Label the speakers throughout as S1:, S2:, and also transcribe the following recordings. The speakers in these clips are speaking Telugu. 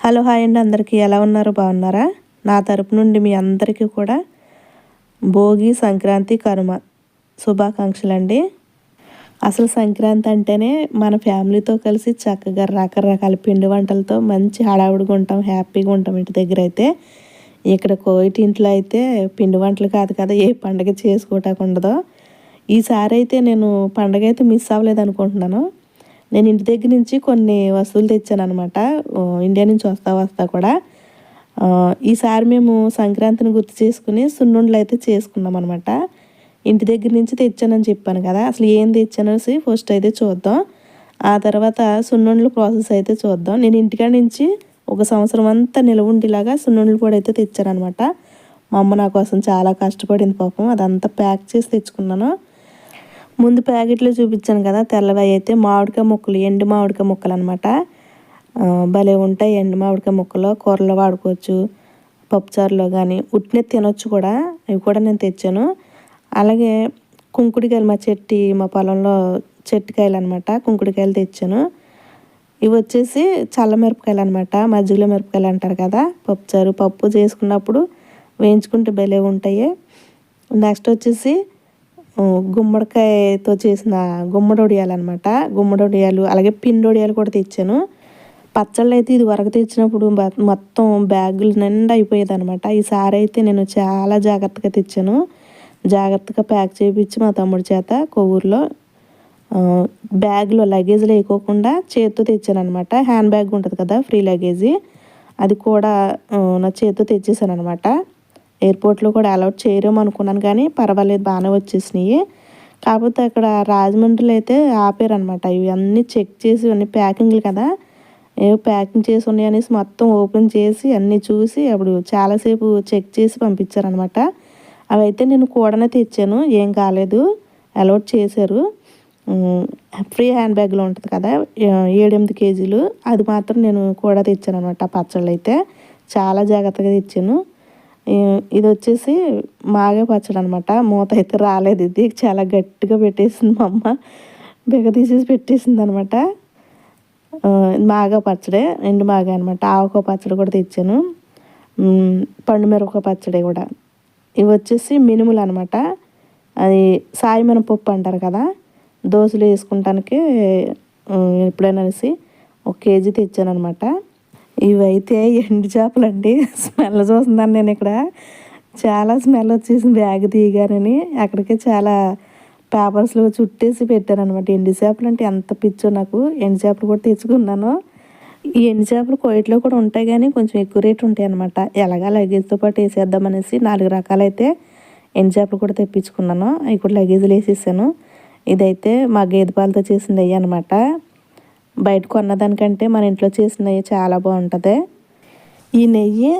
S1: హలో హాయ్ అండి అందరికీ ఎలా ఉన్నారు? బాగున్నారా? నా తరపు నుండి మీ అందరికీ కూడా భోగి సంక్రాంతి కనుమ శుభాకాంక్షలు అండి అసలు సంక్రాంతి అంటేనే మన ఫ్యామిలీతో కలిసి చక్కగా రకరకాల పిండి వంటలతో మంచి హడావుడిగా ఉంటాం హ్యాపీగా ఉంటాం ఇంటి దగ్గర అయితే. ఇక్కడ కోయిటి ఇంట్లో అయితే పిండి వంటలు కాదు కదా ఏ పండగ చేసుకోవటానికి ఉండదో. ఈసారి అయితే నేను పండగ అయితే మిస్ అవ్వలేదు అనుకుంటున్నాను. నేను ఇంటి దగ్గర నుంచి కొన్ని వస్తువులు తెచ్చాను అనమాట ఇండియా నుంచి వస్తా వస్తా కూడా. ఈసారి మేము సంక్రాంతిని గుర్తు చేసుకుని సున్నుండలు అయితే చేసుకున్నాం అనమాట ఇంటి దగ్గర నుంచి తెచ్చానని చెప్పాను కదా అసలు ఏం తెచ్చానేసి ఫస్ట్ అయితే చూద్దాం. ఆ తర్వాత సున్నుండలు ప్రాసెస్ అయితే చూద్దాం. నేను ఇంటికాడ నుంచి ఒక సంవత్సరం అంతా నిలవుండేలాగా సున్నుండలు కూడా అయితే తెచ్చానమాట మా అమ్మ నా కోసం చాలా కష్టపడింది పాపం అదంతా ప్యాక్ చేసి తెచ్చుకున్నాను. ముందు ప్యాకెట్లో చూపించాను కదా తెల్లవి అయితే మామిడికాయ ముక్కలు ఎండు మామిడికాయ ముక్కలు అనమాట భలే ఉంటాయి ఎండు మామిడికాయ ముక్కలు. కూరలో వాడుకోవచ్చు పప్పుచారులో కానీ ఉట్టినే తినొచ్చు కూడా ఇవి కూడా నేను తెచ్చాను. అలాగే కుంకుడికాయలు మా చెట్టి మా పొలంలో చెట్టుకాయలు అనమాట కుంకుడికాయలు తెచ్చాను. ఇవి వచ్చేసి చల్ల మిరపకాయలు అనమాట మజ్జిగలో మిరపకాయలు అంటారు కదా పప్పుచారు పప్పు చేసుకున్నప్పుడు వేయించుకుంటే భలే ఉంటాయి. నెక్స్ట్ వచ్చేసి గుమ్మడికాయతో చేసిన గుమ్మడొడియాలు అనమాట గుమ్మడొడియాలు అలాగే పిండి వడియాలు కూడా తెచ్చాను. పచ్చళ్ళు అయితే ఇది వరకు తెచ్చినప్పుడు మొత్తం బ్యాగులు నిండా అయిపోయేది అనమాట ఈసారి అయితే నేను చాలా జాగ్రత్తగా తెచ్చాను. జాగ్రత్తగా ప్యాక్ చేయించి మా తమ్ముడి చేత కొవ్వూరులో బ్యాగ్లో లగేజ్ లేకోకుండా చేతితో తెచ్చాను అనమాట హ్యాండ్ బ్యాగ్ ఉంటుంది కదా ఫ్రీ లగేజీ. అది కూడా నా చేతితో తెచ్చేసాను అనమాట ఎయిర్పోర్ట్లో కూడా అలౌట్ చేయరేమో అనుకున్నాను కానీ పర్వాలేదు బాగానే వచ్చేసినాయి. కాకపోతే అక్కడ రాజమండ్రిలో అయితే ఆపారనమాట ఇవి అన్నీ చెక్ చేసి అన్ని ప్యాకింగ్లు కదా. ఏవో ప్యాకింగ్ చేసి ఉన్నాయి అనేసి మొత్తం ఓపెన్ చేసి అన్నీ చూసి అప్పుడు చాలాసేపు చెక్ చేసి పంపించారనమాట అవి అయితే నేను కూడానే తెచ్చాను ఏం కాలేదు అలౌట్ చేశారు. ఫ్రీ హ్యాండ్ బ్యాగ్లో ఉంటుంది కదా ఏడెనిమిది కేజీలు. అది మాత్రం నేను కూడా తెచ్చాను అనమాట పచ్చళ్ళు అయితే చాలా జాగ్రత్తగా తెచ్చాను. ఇది వచ్చేసి మాగే పచ్చడి అనమాట మూత అయితే రాలేదు ఇది. చాలా గట్టిగా పెట్టేసింది మా అమ్మ. బిగ తీసేసి పెట్టేసింది అనమాట మాగా పచ్చడి ఎండు మాగా అనమాట. ఆవక పచ్చడి కూడా తెచ్చాను. పండు పచ్చడి కూడా. ఇవి వచ్చేసి మినుములు అనమాట అది సాయి మినపప్పు అంటారు కదా దోశలు వేసుకుంటానికి ఎప్పుడైనా అనేసి ఒక కేజీ తెచ్చాను అనమాట ఇవైతే ఎండు చేపలు అండి స్మెల్ చూస్తున్నాను నేను ఇక్కడ. చాలా స్మెల్ వచ్చేసింది బ్యాగ్ తీయగానని. అక్కడికి చాలా పేపర్స్లో చుట్టేసి పెట్టాను అనమాట ఎండు చేపలు అంటే ఎంత పిచ్చో నాకు. ఎండు చేపలు కూడా తెచ్చుకున్నాను. ఈ ఎండు చేపలు కోయిట్లో కూడా ఉంటాయి కానీ కొంచెం ఎక్కువ రేటు ఉంటాయి అనమాట ఎలాగా లగేజ్తో పాటు వేసేద్దామనేసి నాలుగు రకాలైతే ఎండు చేపలు కూడా తెప్పించుకున్నాను. అవి కూడా లగేజ్లు వేసేసాను. ఇదైతే మా గేదె పాలతో చేసింది అయ్యి అనమాట బయట కొన్నదానికంటే మన ఇంట్లో చేసిన నెయ్యి చాలా బాగుంటుంది. ఈ నెయ్యి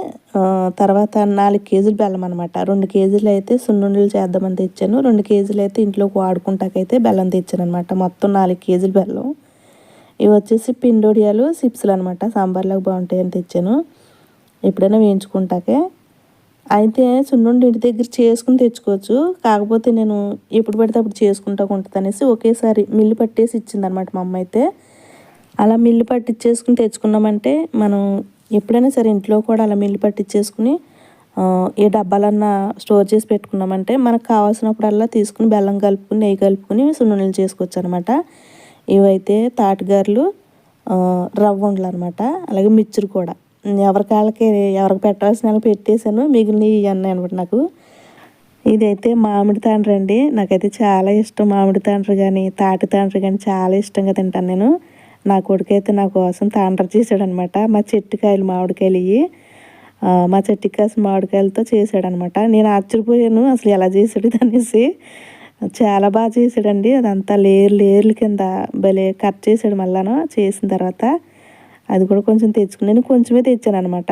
S1: తర్వాత నాలుగు కేజీలు బెల్లం అనమాట రెండు కేజీలు అయితే సున్నుండలు చేద్దామని తెచ్చాను. రెండు కేజీలు అయితే ఇంట్లోకి వాడుకుంటాకైతే బెల్లం తెచ్చాను అనమాట మొత్తం నాలుగు కేజీలు బెల్లం. ఇవి వచ్చేసి పిండోడియాలు సిప్స్లు అనమాట సాంబార్లోకి బాగుంటాయని తెచ్చాను. ఎప్పుడైనా వేయించుకుంటాకే. అయితే సున్నుండి ఇంటి దగ్గర చేసుకుని తెచ్చుకోవచ్చు. కాకపోతే నేను ఎప్పుడు పడితే అప్పుడు చేసుకుంటా ఉంటుంది అనేసి ఒకేసారి మిల్లు పట్టేసి ఇచ్చిందనమాట మా అమ్మ అయితే. అలా మిల్లు పట్టించేసుకుని తెచ్చుకున్నామంటే మనం ఎప్పుడైనా సరే ఇంట్లో కూడా అలా మిల్లు పట్టించేసుకుని ఏ డబ్బాలన్నా స్టోర్ చేసి పెట్టుకున్నామంటే మనకు కావాల్సినప్పుడల్లా తీసుకుని బెల్లం కలుపుకుని నెయ్యి కలుపుకుని సున్నుండలు చేసుకోవచ్చు అనమాట ఇవైతే తాటగారులు రవ్వ ఉండలు అనమాట అలాగే మిక్చర్ కూడా. ఎవరికాళ్ళకి ఎవరికి పెట్టాల్సిన పెట్టేశాను మిగిలిన ఇవన్నీ అనమాట నాకు. ఇదైతే మామిడి తాండ్రి అండి నాకైతే చాలా ఇష్టం మామిడి తాండ్రి కానీ తాటి తాండ్రి కానీ చాలా ఇష్టంగా తింటాను నేను. నా కొడుకైతే నా కోసం తాండ్ర చేశాడనమాట. మా చెట్టుకాయలు మామిడికాయలు ఇవి మా చెట్టుకి కాసిన మామిడికాయలతో చేశాడనమాట. నేను ఆశ్చర్యపోయాను అసలు ఎలా చేశాడు అనేసి చాలా బాగా చేశాడండి అదంతా లేరు లేర్ల కింద భలే కట్ చేశాడు మళ్ళాను చేసిన తర్వాత. అది కూడా కొంచెం తెచ్చుకుని నేను కొంచెమే తెచ్చాను అనమాట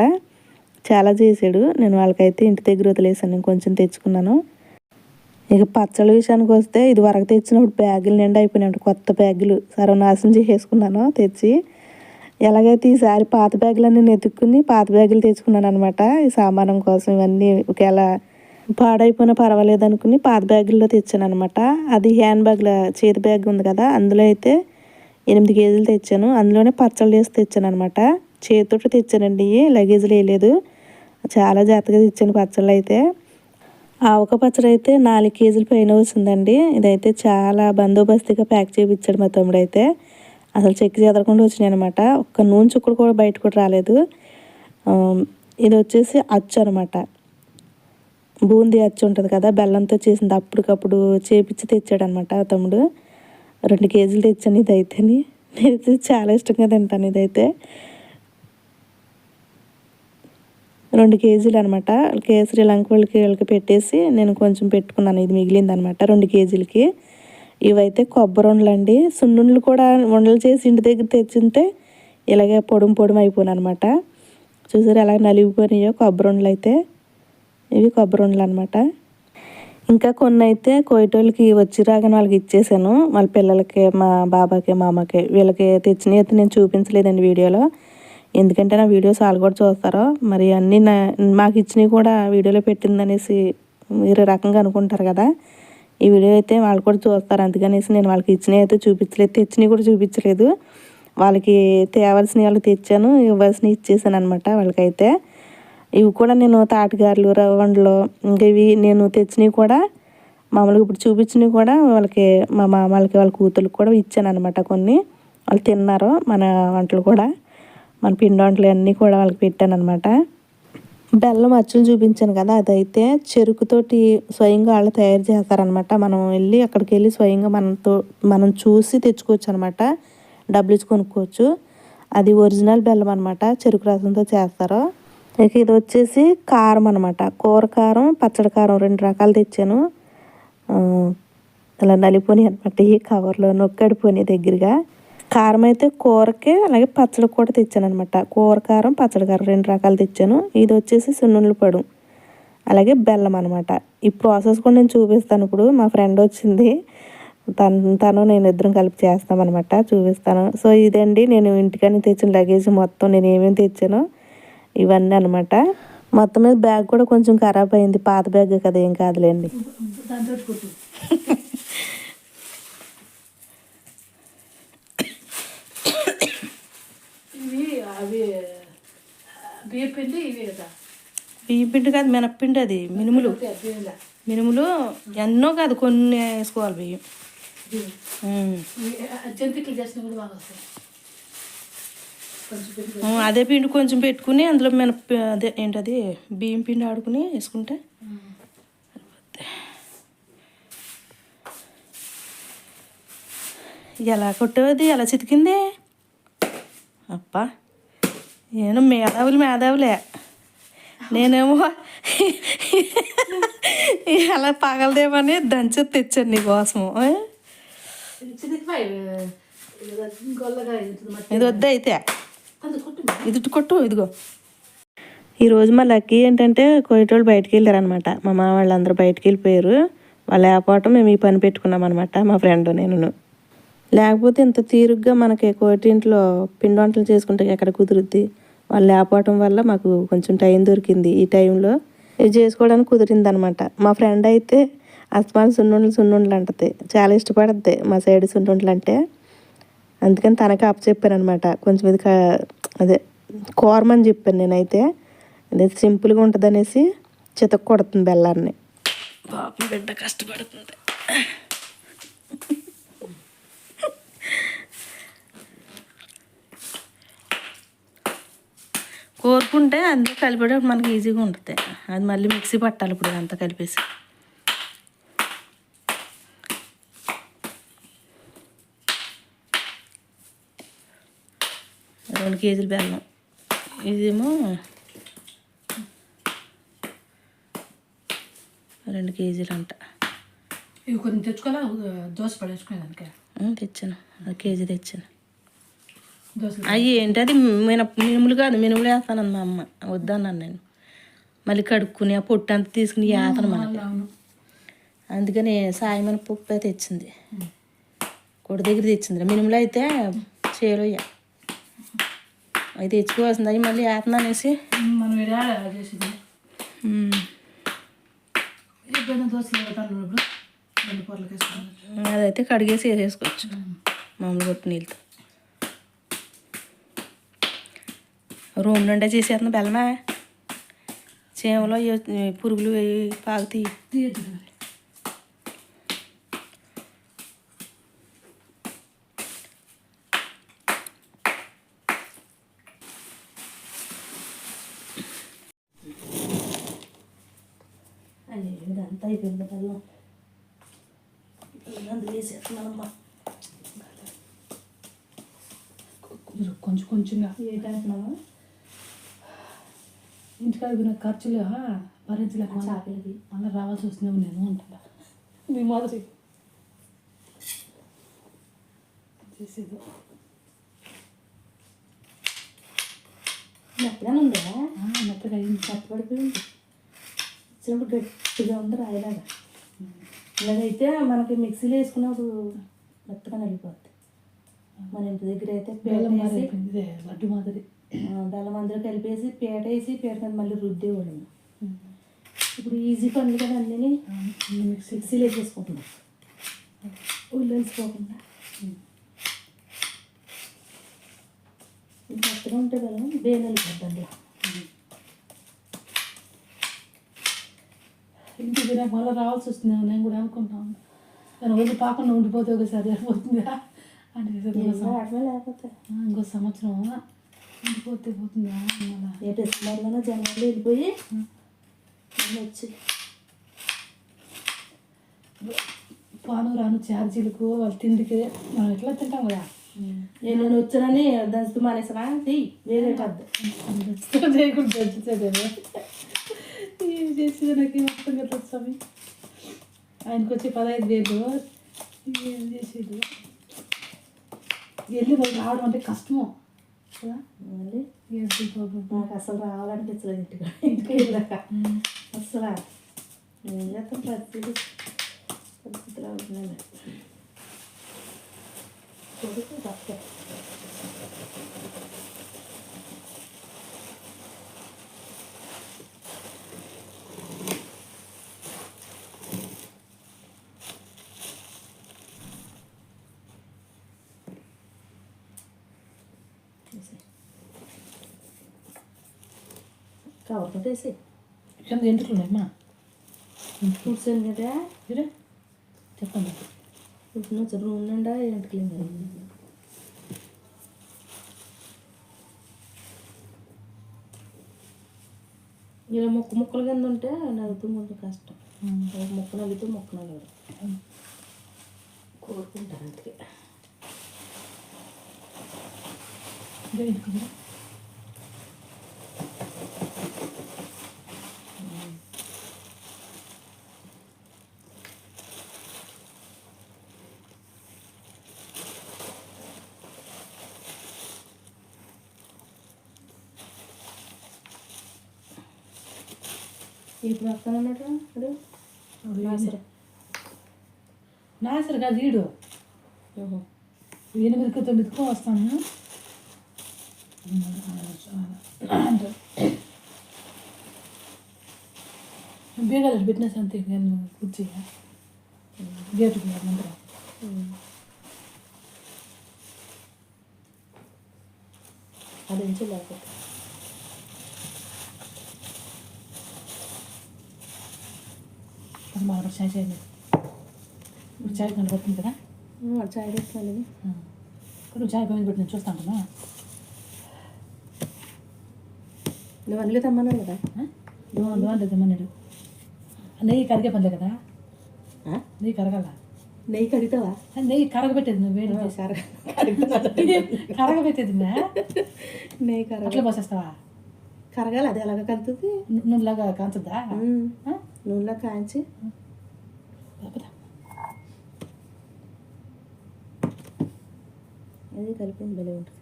S1: చాలా చేశాడు నేను వాళ్ళకైతే ఇంటి దగ్గర వదిలేసాను నేను కొంచెం తెచ్చుకున్నాను. ఇక పచ్చళ్ళ విషయానికి వస్తే ఇది వరకు తెచ్చినప్పుడు బ్యాగులు నిండా అయిపోయినాయి కొత్త బ్యాగులు. సర్వనాశనం చేసేసుకున్నాను తెచ్చి. ఎలాగైతే ఈసారి పాత బ్యాగులన్నీ నెతుక్కుని పాత బ్యాగులు తెచ్చుకున్నాను అనమాట ఈ సామానం కోసం ఇవన్నీ ఒకవేళ పాడైపోయినా పర్వాలేదు అనుకుని పాత బ్యాగుల్లో తెచ్చాను అనమాట అది హ్యాండ్ బ్యాగ్ల చేతి బ్యాగ్ ఉంది కదా అందులో అయితే ఎనిమిది కేజీలు తెచ్చాను. అందులోనే పచ్చళ్ళు వేసి తెచ్చాను అనమాట చేతితో తెచ్చానండి లగేజ్లు వేయలేదు. చాలా జాగ్రత్తగా తెచ్చాను పచ్చళ్ళు అయితే. ఆవక పచ్చడి అయితే నాలుగు కేజీల పైన వచ్చిందండి ఇదైతే చాలా బందోబస్తుగా ప్యాక్ చేయించాడు మా తమ్ముడు అయితే అసలు చెక్కి చెదరకుండా వచ్చినాయి అనమాట ఒక్క నూనె చుక్కడు కూడా బయట కూడా రాలేదు. ఇది వచ్చేసి అచ్చు అనమాట బూందీ అచ్చు ఉంటుంది కదా బెల్లంతో చేసింది అప్పటికప్పుడు చేపించి తెచ్చాడనమాట తమ్ముడు. రెండు కేజీలు తెచ్చాను ఇదైతేని. నేనైతే చాలా ఇష్టంగా తింటాను ఇదైతే. రెండు కేజీలు అనమాట కేసరి లంక వాళ్ళకి వీళ్ళకి పెట్టేసి నేను కొంచెం పెట్టుకున్నాను. ఇది మిగిలింది అనమాట రెండు కేజీలకి. ఇవైతే కొబ్బరి ఉండలు అండి. సున్నుండలు కూడా ఉండలు చేసి ఇంటి దగ్గర తెచ్చింటే ఇలాగే పొడుం పొడుం అయిపోయాను అనమాట చూసారు ఎలా నలిగిపోయినాయో కొబ్బరి ఉండలు అయితే. ఇవి కొబ్బరి ఉండలు అనమాట ఇంకా కొన్ని అయితే కోయటోళ్ళకి వచ్చి రాగానే వాళ్ళకి ఇచ్చేసాను. వాళ్ళ పిల్లలకి మా బాబాకి మా అమ్మకి వీళ్ళకి తెచ్చినవి అయితే నేను చూపించలేదండి వీడియోలో. ఎందుకంటే నా వీడియోస్ వాళ్ళు కూడా చూస్తారో మరి అన్నీ నా మాకు ఇచ్చినవి కూడా వీడియోలో పెట్టిందనేసి మీరు రకంగా అనుకుంటారు కదా. ఈ వీడియో అయితే వాళ్ళు కూడా చూస్తారు. అందుకనేసి నేను వాళ్ళకి ఇచ్చినవి అయితే చూపించలేదు. తెచ్చినవి కూడా చూపించలేదు. వాళ్ళకి తేవాల్సినవి వాళ్ళకి తెచ్చాను. ఇవ్వాల్సినవి ఇచ్చేసాను అనమాట వాళ్ళకైతే. ఇవి కూడా నేను తాటిగారులు రవ్వండ్లు ఇంకా ఇవి నేను తెచ్చినవి కూడా మామూలుగా ఇప్పుడు చూపించినవి కూడా వాళ్ళకి మా మామలకి వాళ్ళ కూతురికి కూడా ఇచ్చాను అనమాట కొన్ని. వాళ్ళు తిన్నారు మన వంటలు కూడా. మన పిండి అన్నీ కూడా వాళ్ళకి పెట్టాను అనమాట బెల్లం అచ్చులు చూపించాను కదా అదైతే చెరుకుతోటి స్వయంగా వాళ్ళు తయారు చేస్తారనమాట మనం వెళ్ళి అక్కడికి వెళ్ళి స్వయంగా మనతో మనం చూసి తెచ్చుకోవచ్చు అనమాట డబ్బులు ఇచ్చి కొనుక్కోవచ్చు. అది ఒరిజినల్ బెల్లం అనమాట చెరుకు రసంతో చేస్తారు. ఇక ఇది వచ్చేసి కారం అనమాట కూర కారం పచ్చడి కారం రెండు రకాలు తెచ్చాను. ఇలా అలా నలిపోని అనమాట ఈ కవర్లో నొక్కడిపోయినాయి దగ్గరగా. కారం అయితే కూరకి అలాగే పచ్చడి కూడా తెచ్చాను అనమాట కూర కారం పచ్చడి కారం రెండు రకాలు తెచ్చాను. ఇది వచ్చేసి సున్నుండ్ల పడు అలాగే బెల్లం అనమాట ఈ ప్రాసెస్ కూడా నేను చూపిస్తాను ఇప్పుడు. మా ఫ్రెండ్ వచ్చింది. తను తను నేను ఇద్దరం కలిపి చేస్తామన్నమాట చూపిస్తాను. సో ఇదండి. నేను ఇంటికని తెచ్చిన లగేజ్ మొత్తం. నేను ఏమేమి తెచ్చానో ఇవన్నీ అనమాట మొత్తం మీద బ్యాగ్ కూడా కొంచెం ఖరాబ్ అయింది. పాత బ్యాగ్ కదా ఏం కాదులేండి
S2: దాంతో కొట్టు ఇవి అవి బియ్య పిండి ఇవి కదా.
S1: బియ్యం పిండి కాదు మినప్పిండి అది మినుములు. మినుములు ఎన్నో కాదు కొన్ని వేసుకోవాలి బియ్యం.
S2: జంతికలు చేసిన కూడా బాగా వస్తాయి.
S1: అదే పిండి కొంచెం పెట్టుకుని అందులో మినప అదే ఏంటది బియ్యం పిండి ఆడుకుని వేసుకుంటే ఎలా కొట్టేది ఎలా చితికింది? అప్పా నేను మేధావులు మేధావులే. నేనేమో ఎలా పగలదేమని దంచి తెచ్చాను నీకోసము ఇది వద్దు అయితే. ఇది కొట్టు ఇదిగో. ఈరోజు మా లక్కీ ఏంటంటే కోయటోళ్ళు బయటికి వెళ్ళారనమాట మా మామ వాళ్ళందరూ బయటికి వెళ్ళిపోయారు. వాళ్ళు లేకపోవటం మేము ఈ పని పెట్టుకున్నాం అనమాట మా ఫ్రెండ్ నేను లేకపోతే ఇంత తీరుగ్గా మనకి కోటింట్లో పిండి వంటలు చేసుకుంటే ఎక్కడ కుదురుద్ది? వాళ్ళు లేకపోవటం వల్ల మాకు కొంచెం టైం దొరికింది ఈ టైంలో. ఇది చేసుకోవడానికి కుదిరింది అనమాట మా ఫ్రెండ్ అయితే అస్మాన్ సున్నుండలు సున్నుండలు అంటది. చాలా ఇష్టపడద్ది మా సైడ్ సున్నుండలు అంటే. అందుకని తనకి అప్పచెప్పాను అనమాట కొంచెం ఇది కా- అదే కోరమని చెప్పాను నేనైతే. అదే సింపుల్గా ఉంటుంది అనేసి చితక కొడుతుంది బెల్లాన్ని. పాపం బిడ్డ కష్టపడుతుంది. కోరుకుంటే అందులో కలిపేటప్పుడు మనకి ఈజీగా ఉంటుంది. అది మళ్ళీ మిక్సీ పట్టాలి ఇప్పుడు అంతా కలిపేసి. రెండు కేజీలు బెల్లం. ఇదేమో రెండు కేజీలు అంట.
S2: ఇవి కొన్ని తెచ్చుకోవాలా? దోశ పడేసుకునేదానికి.
S1: ఉం, తెచ్చాను. కేజీ తెచ్చాను. అవి ఏంటి? అది మిన మినుములు కాదు మినుములు వేస్తాను మా అమ్మ. వద్దన్నాను నేను. మళ్ళీ కడుక్కుని ఆ పొట్టు అంతా తీసుకుని వేస్తాను మనకి. అందుకని సాయమన పప్పు తెచ్చింది. కొడి దగ్గర తెచ్చింది. మినుములు అయితే చేలోయ్య. అవి తెచ్చుకోవాల్సింది. అవి మళ్ళీ వేస్తున్నాను అనేసి. అదైతే కడిగేసి వేసేసుకోవచ్చు. మామూలు కొట్టు నీళ్ళతో. రూమ్ నుండే చేసేస్తున్నా బెల్లమా. చేమలో ఈ పురుగులు పాగుతాయి ఇదంతా అయిపోయింది బెల్లం. అందులో వేసేస్తున్నానమ్మా
S2: కొంచెం కొంచెంగా.
S1: ఏంటంటున్నావా
S2: ఇంటికాడ పోయిన ఖర్చులు భరించలేక
S1: చాకలిది
S2: మళ్ళీ రావాల్సి వస్తున్నావు నేను అంటున్నా. మీ మొదటి చేసేది.
S1: మెత్తగానే ఉందా?
S2: మెత్తగా అయింది.
S1: మెత్తపడిపోయింది ఇచ్చినప్పుడు గట్టిగా ఉంది రాయలాగా. ఇలాగైతే మనకి మిక్సీలో వేసుకున్నప్పుడు మెత్తగా నలిగిపోద్ది. మన ఇంటి దగ్గర అయితే
S2: బెల్లం లడ్డు మాదిరి.
S1: బెల్లం అందులో కలిపేసి పేట వేసి పేట మీద మళ్ళీ రుద్దేవాళ్ళు ఇప్పుడు ఈజీ పనులు కదా అన్నీ
S2: మిక్సీ
S1: మిక్సీలో వేసేసుకుంటున్నాం. ఉల్లు వేసుకోకుండా. ఇది మెత్తగా ఉంటుంది కదా బేనలు పడ్డంలో
S2: ఇంటికి పోయినాక మళ్ళీ రావాల్సి వస్తుందేమో నేను కూడా అనుకుంటాను కానీ వదిలి పాకుండా ఉండిపోతే ఒకసారి సరిపోతుందా? అంటే
S1: లేకపోతే.
S2: ఇంకో సంవత్సరం ఉండిపోతే పోతుందా?
S1: ఏ డిసెంబర్లోనో జనవరిలో వెళ్ళిపోయి వచ్చి.
S2: పాను రాను ఛార్జీలకు వాళ్ళ తిండికి మనం ఎట్లా తింటాం కదా?
S1: నేను నేను వచ్చానని దంచుతూ మానేసరా వేరే పెద్ద.
S2: చేయకుండా ఏం చేసేది నాకు ఏం అర్థం కదా స్వామి. ఆయనకు వచ్చి పదహైదు వేలు. ఏం చేసేది. వెళ్ళి రావడం అంటే కష్టము. కదా
S1: మళ్ళీ నాకు అసలు రావాలనిపించలేదు ఇంటికి. ఇంటికి వెళ్ళాక. అసలు ఏం చేస్తాం పరిస్థితి పరిస్థితి రావట్లేదు కొడుకు తప్పే. వేసి
S2: కింద ఎంట్రులు ఉన్నాయమ్మా
S1: కూర్చొని కదా
S2: ఇరే. చెప్పండి.
S1: కూర్చుని వచ్చి రూమ్ నిండా ఎంటకలేదు ఇలా ముక్క ముక్కల కింద ఉంటే నవ్వుతూ ముందు కష్టం. ఒక ముక్క నవ్వుతూ ముక్క నవ్వదు కోరుకుంటాను అందుకే ఇప్పుడు వస్తాను అన్నట్టు ఇప్పుడు నాసరు.
S2: నాసరు కాదు వీడు
S1: ఊహు.
S2: ఎనిమిదికి తొమ్మిదికో వస్తాను బేగాలు పెట్టినా అంతే నేను కూర్చి గేటు ముందర
S1: ఉమ్. అది ఎంచి లేకపోతే
S2: అది మా చాయ్ చేయండి ఇప్పుడు చాయ్ కనబడుతుంది కదా?
S1: చాయ్ పెట్టాలి
S2: ఇప్పుడు చాయ్ పైన పెట్టి నేను చూస్తాను కదా
S1: నువ్వు అందులో తెమ్మన్నావు కదా?
S2: దోమ దోమ తెమ్మన్నాడు. నెయ్యి కరిగే పనిలే కదా? నెయ్యి కరగాల?
S1: నెయ్యి కడుగుతావా
S2: నెయ్యి కరగబెట్టేది నువ్వు వేడి కరగబెట్టేది
S1: నెయ్యి కరగ
S2: అట్లా పోసేస్తావా?
S1: కరగాలి అది ఎలాగ కలుగుతుంది
S2: ను- నువ్వులాగా కాంచద్దా? ఆ?
S1: నూనెలో కాంచి. అది కలిపింది భలే ఉంటుంది?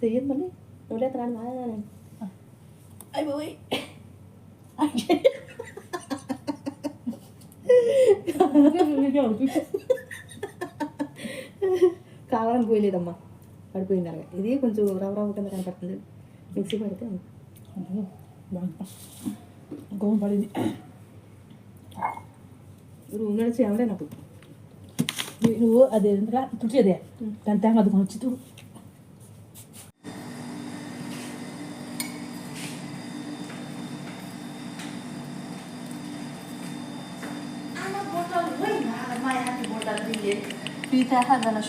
S1: చెయ్యదు మళ్ళీ. నూనె రాని బాగా
S2: అయిపోయి
S1: కావాలని పోయలేదమ్మా. పడిపోయింది అలాగే ఇది కొంచెం రవ రవ కింద కనపడుతుంది. మిక్సీ పడితే
S2: గోం పడింది
S1: రూమ్ నడిచి ఏమలే నాకు.
S2: నువ్వు అదే తుడిచేదే దాని తేమ అది కొంచెం తుడు. Pita, hada na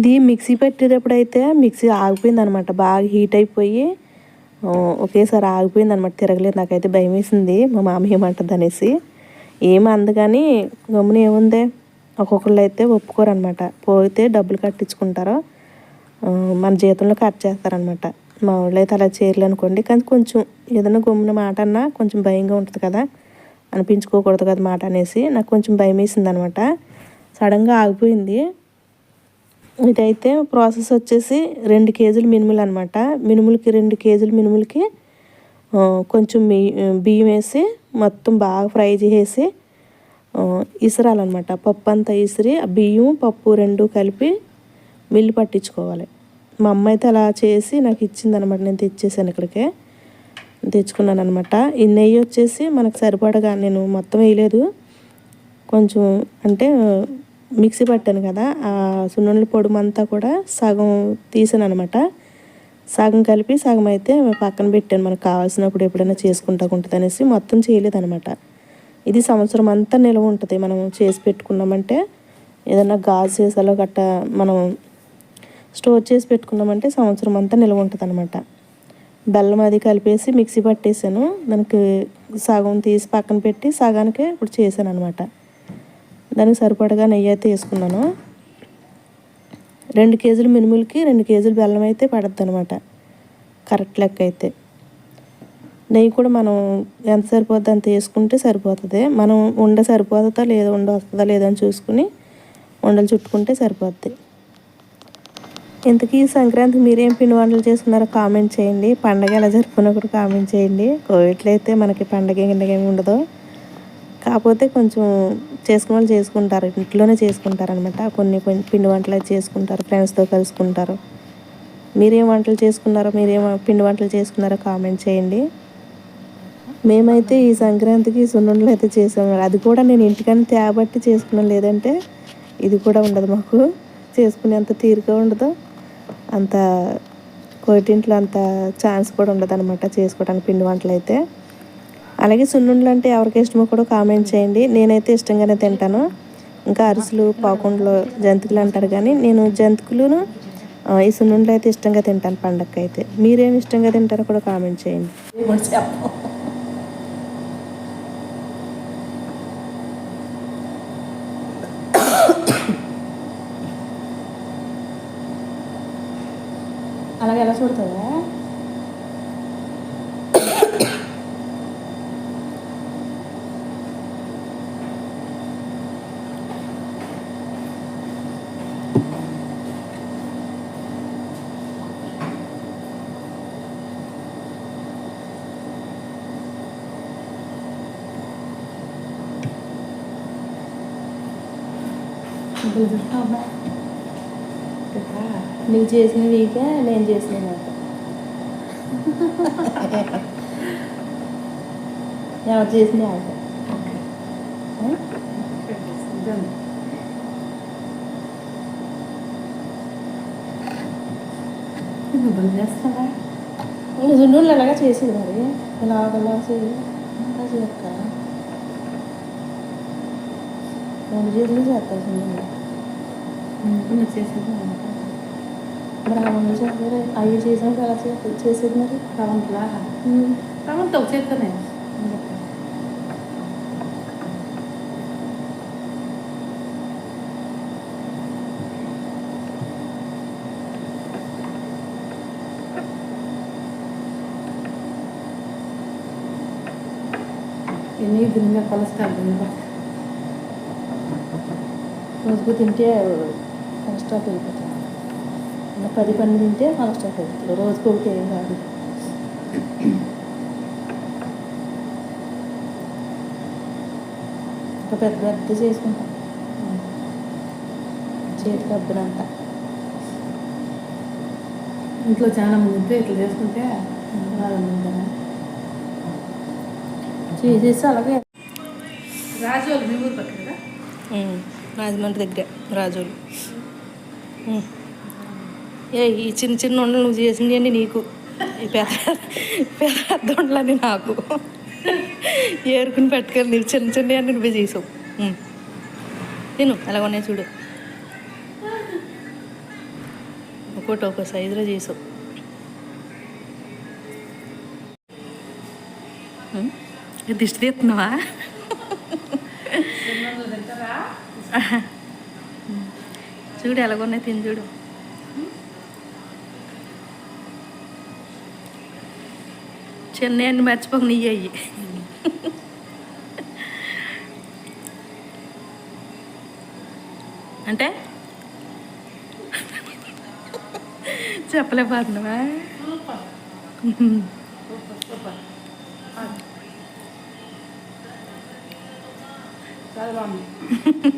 S1: ఇది మిక్సీ పెట్టేటప్పుడు అయితే మిక్సీ ఆగిపోయింది అనమాట బాగా హీట్ అయిపోయి ఒకేసారి ఆగిపోయింది అనమాట తిరగలేదు. నాకైతే భయం వేసింది. మా మామ ఏమంటుంది అనేసి. ఏమి అందుకని గమ్మున ఏముంది? ఒక్కొక్కళ్ళు అయితే ఒప్పుకోరు అనమాట పోతే డబ్బులు కట్టించుకుంటారు. మన జీతంలో కట్ చేస్తారనమాట. మా వాళ్ళు అయితే అలా చేయలేనుకోండి అనుకోండి. కానీ కొంచెం ఏదైనా గమ్మున మాట అన్నా కొంచెం భయంగా ఉంటుంది కదా. అనిపించుకోకూడదు కదా మాట అనేసి నాకు కొంచెం భయం వేసింది అనమాట సడన్గా ఆగిపోయింది. ఇదైతే ప్రాసెస్ వచ్చేసి రెండు కేజీలు మినుములు అనమాట మినుములకి రెండు కేజీలు మినుములకి కొంచెం బియ్యం వేసి మొత్తం బాగా ఫ్రై చేసి ఇసరాలన్నమాట. పప్పు అంతా ఇసిరి ఆ బియ్యం పప్పు రెండు కలిపి మిల్లు పట్టించుకోవాలి. మా అమ్మ అయితే అలా చేసి నాకు ఇచ్చిందనమాట నేను తెచ్చేసాను ఇక్కడికే. తెచ్చుకున్నాను అనమాట ఈ నెయ్యి వచ్చేసి మనకు సరిపడగా నేను మొత్తం వేయలేదు. కొంచెం అంటే మిక్సీ పట్టాను కదా ఆ సున్నుండల పొడుమంతా కూడా సగం తీసాను అనమాట సగం కలిపి సగం అయితే పక్కన పెట్టాను మనకు కావాల్సినప్పుడు ఎప్పుడైనా చేసుకుంటా ఉంటుంది అనేసి మొత్తం చేయలేదనమాట ఇది సంవత్సరం అంతా నిల్వ ఉంటుంది మనం చేసి పెట్టుకున్నామంటే ఏదైనా గాజు సీసాలో గట్ట మనం స్టోర్ చేసి పెట్టుకున్నామంటే సంవత్సరం అంతా నిల్వ ఉంటుంది అనమాట బెల్లం అది కలిపేసి మిక్సీ పట్టేసాను దానికి సగం తీసి పక్కన పెట్టి సగానికి ఇప్పుడు చేశాను అనమాట దానికి సరిపడగా నెయ్యి అయితే వేసుకున్నాను. రెండు కేజీలు మినుములకి రెండు కేజీలు బెల్లం అయితే పడద్దు అనమాట కరెక్ట్ లెక్క అయితే. నెయ్యి కూడా మనం ఎంత సరిపోద్ది అంత వేసుకుంటే సరిపోతుంది. మనం ఉండ సరిపోతుందా లేదా ఉండ వస్తుందా లేదా అని చూసుకుని ఉండలు చుట్టుకుంటే సరిపోద్ది. ఇంతకీ సంక్రాంతి సంక్రాంతికి మీరేం పిండి వంటలు చేసుకున్నారో కామెంట్ చేయండి. పండగ ఎలా జరుపుకున్నా కూడా కామెంట్ చేయండి. కోవిడ్లో అయితే మనకి పండగ గిండగ ఏమి ఉండదు. కాకపోతే కొంచెం చేసుకున్న వాళ్ళు చేసుకుంటారు. ఇంట్లోనే చేసుకుంటారు అనమాట కొన్ని కొన్ని పిండి వంటలు అయితే చేసుకుంటారు. ఫ్రెండ్స్తో కలుసుకుంటారు. మీరేం వంటలు చేసుకున్నారో మీరేం పిండి వంటలు చేసుకున్నారో కామెంట్ చేయండి. మేమైతే ఈ సంక్రాంతికి సున్నుండలు అయితే చేసాము అది కూడా నేను ఇంటికన్నా తేబట్టి చేసుకున్నాను లేదంటే ఇది కూడా ఉండదు మాకు. చేసుకునేంత తీరిక ఉండదు. అంత కోటింట్లో అంత ఛాన్స్ కూడా ఉండదు అనమాట చేసుకోవడానికి పిండి వంటలు అయితే అలాగే సున్నుండలు అంటే ఎవరికి ఇష్టమో కూడా కామెంట్ చేయండి. నేనైతే ఇష్టంగానే తింటాను. ఇంకా అరిసెలు పాకుండలు జంతికలు అంటారు కానీ నేను జంతికలును ఈ సున్నుండలు అయితే ఇష్టంగా తింటాను పండగకి అయితే మీరేమి ఇష్టంగా తింటారో కూడా కామెంట్ చేయండి.
S2: అలాగే ఎలా చూడుతుందా ఇప్పుడు చూస్తావా
S1: నువ్వు చేసిన వీకే నేను చేసిన ఎవరు చేసిన
S2: నువ్వు చేస్తావా
S1: సున్నుండలు ఎలాగా చేసేది మరి. ఇలాగలా చేసి ఇంకా చేస్తా రెండు చేతులు చేస్తాను సున్నుండలు
S2: నువ్వు చేసేది
S1: మరి ఆ ముందు చేస్తారు అవి చేసినప్పుడు ఎలా చే- చేసేది మరి
S2: రవంతలా రవంత ఒక చేస్తానే ఎన్ని దినంగా కొలెస్ట్రాల్ పెరిగిపోతుంది
S1: రోజుకు తింటే పెరిగిపోతుంది ఇంకా పది పని తింటే కొలెస్ట్రాల్ పెరుగుతుంది రోజుకు ఒకటి ఏం కాదు. ఇంకా పెద్ద పెద్ద చేసుకుంటాం. చేతికి అబ్బనంతా.
S2: ఇంట్లో చాలా మంది ఉంటే ఇట్లా చేసుకుంటే
S1: చేసేసి అలాగే.
S2: రాజోలు మీ ఊరు పక్కన
S1: రాజమండ్రి దగ్గర రాజోలు. ఏ ఈ చిన్న చిన్న ఉండలు నువ్వు చేసినవి నీకు. ఈ పెద్ద పెద్ద ఉండలని నాకు. ఏరుకుని పెట్టుకెళ్ళి నువ్వు చిన్న చిన్న అన్ని నువ్వే చేసావు. తిను ఎలా ఉన్నాయి చూడు. ఒక్కోటి ఒక్కో సైజులో చేసావు. దిష్టి తీస్తున్నావా? చూడు ఎలాగున్నాయి తిని చూడు చెన్నై అన్ని మర్చిపోక నీ అయ్యి అంటే చెప్పలేకపోతున్నావా
S2: సూపర్ చాలా బాగుంది